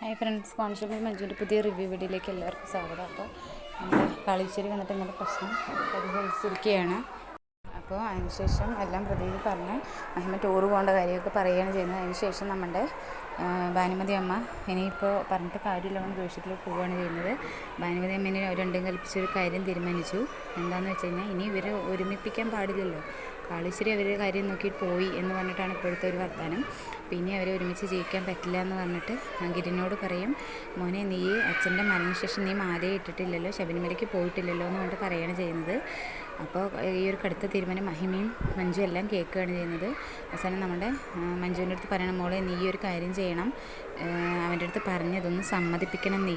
Hi friends constable മഞ്ജുവിന്റെ പുതിയ review വീഡിയോയിലേക്ക് എല്ലാവർക്കും സ്വാഗതം. അപ്പോൾ നമ്മുടെ കളിശ്ശേരി വന്നിട്ട് ഇങ്ങനെ പ്രശ്നം പരിഹരിച്ചിരിക്കുകയാണ്. അപ്പോൾ അതിനുശേഷം എല്ലാം പ്രതിയിൽ പറഞ്ഞ് മഹിമ ടൂർ പോകേണ്ട കാര്യമൊക്കെ പറയുകയാണ് ചെയ്യുന്നത്. അതിനുശേഷം നമ്മുടെ ഭാനുമതി അമ്മ ഇനിയിപ്പോൾ പറഞ്ഞിട്ട് കാര്യമില്ല ദേഷ്യത്തിൽ പോവുകയാണ് ചെയ്യുന്നത്. ഭാനുമതി അമ്മേനെ രണ്ടും കൽപ്പിച്ചൊരു കാര്യം തീരുമാനിച്ചു. എന്താണെന്ന് വെച്ച് കഴിഞ്ഞാൽ ഇനി ഇവർ ഒരുമിപ്പിക്കാൻ പാടില്ലല്ലോ. കാളീശ്വരി അവരുടെ കാര്യം നോക്കി പോയി എന്ന് പറഞ്ഞിട്ടാണ് ഇപ്പോഴത്തെ ഒരു വർത്തമാനം പിന്നെ അവരെ ഒരുമിച്ച് ജീവിക്കാൻ പറ്റില്ല എന്ന് പറഞ്ഞിട്ട് ഗിരിനോട് പറയും മോനെ നീ അച്ഛന്റെ മരണശേഷം നീ മാലയെ ഇട്ടിട്ടില്ലല്ലോ ശബരിമലയ്ക്ക് പോയിട്ടില്ലല്ലോ എന്ന് പറഞ്ഞിട്ട് പറയുകയാണ് ചെയ്യുന്നത്. അപ്പോൾ ഈ ഒരു കടുത്ത തീരുമാനം മഹിമയും മഞ്ജു എല്ലാം കേൾക്കുകയാണ് ചെയ്യുന്നത്. അവസാനം നമ്മുടെ മഞ്ജുവിന്റെ അടുത്ത് പറയണം മോളെ നീ ഒരു കാര്യം ചെയ്യണം. അവന്റെ അടുത്ത് പറഞ്ഞതൊന്ന് സമ്മതിപ്പിക്കണം നീ.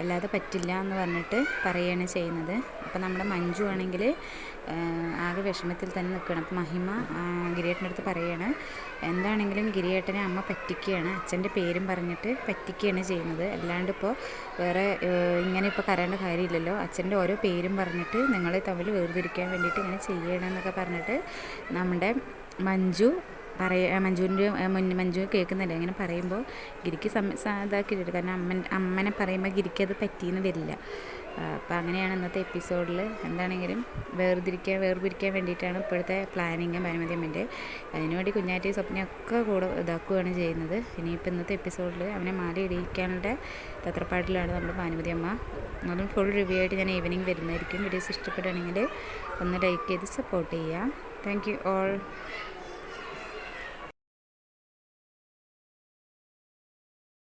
അല്ലാതെ പറ്റില്ല എന്ന് പറഞ്ഞിട്ട് പറയുകയാണ് ചെയ്യുന്നത്. അപ്പോൾ നമ്മുടെ മഞ്ജു ആണെങ്കിൽ ആകെ വിഷമത്തിൽ തന്നെ നിൽക്കണം അപ്പോൾ മഹിമ ഗിരിയേട്ടന്റെ അടുത്ത് പറയുകയാണ് എന്താണെങ്കിലും ഗിരിയേട്ടനെ അമ്മ പറ്റിക്കുകയാണ്. അച്ഛന്റെ പേരും പറഞ്ഞിട്ട് പറ്റിക്കുകയാണ് ചെയ്യുന്നത്. അല്ലാണ്ട് ഇപ്പോൾ വേറെ ഇങ്ങനെ ഇപ്പോൾ കരേണ്ട കാര്യമില്ലല്ലോ. അച്ഛന്റെ ഓരോ പേരും പറഞ്ഞിട്ട് നിങ്ങളെ തമ്മിൽ വേർതിരിക്കാൻ വേണ്ടിയിട്ട് ഇങ്ങനെ ചെയ്യണമെന്നൊക്കെ പറഞ്ഞിട്ട് നമ്മുടെ മഞ്ജു പറയ മഞ്ജുവിന്റെ മഞ്ജു കേൾക്കുന്നില്ല? ഇങ്ങനെ പറയുമ്പോൾ ഗിരിക്ക് ഇതാക്കിയിട്ടുണ്ട്. കാരണം അമ്മ അമ്മനെ പറയുമ്പോൾ ഗിരിക്ക് അത് പറ്റിയെന്ന് വരില്ല. അപ്പോൾ അങ്ങനെയാണ് ഇന്നത്തെ എപ്പിസോഡിൽ എന്താണെങ്കിലും വേർതിരിക്കാൻ വേർപിരിക്കാൻ വേണ്ടിയിട്ടാണ് ഇപ്പോഴത്തെ പ്ലാനിങ് ഭാനുമതി അമ്മന്റെ അതിനുവേണ്ടി കുഞ്ഞാറ്റി സ്വപ്നയൊക്കെ കൂടെ ഇതാക്കുകയാണ് ചെയ്യുന്നത്. ഇനിയിപ്പോൾ ഇന്നത്തെ എപ്പിസോഡിൽ അവനെ മാല ഇടിയിക്കാനുള്ള തത്രപ്പാട്ടിലാണ് നമ്മുടെ ഭാനുമതി അമ്മ അതും ഫുൾ റിവ്യൂ ആയിട്ട് ഞാൻ ഈവനിങ് വരുന്നതായിരിക്കും. വീഡിയോസ് ഇഷ്ടപ്പെടുകയാണെങ്കിൽ ഒന്ന് ലൈക്ക് ചെയ്ത് സപ്പോർട്ട് ചെയ്യുക. Thank you all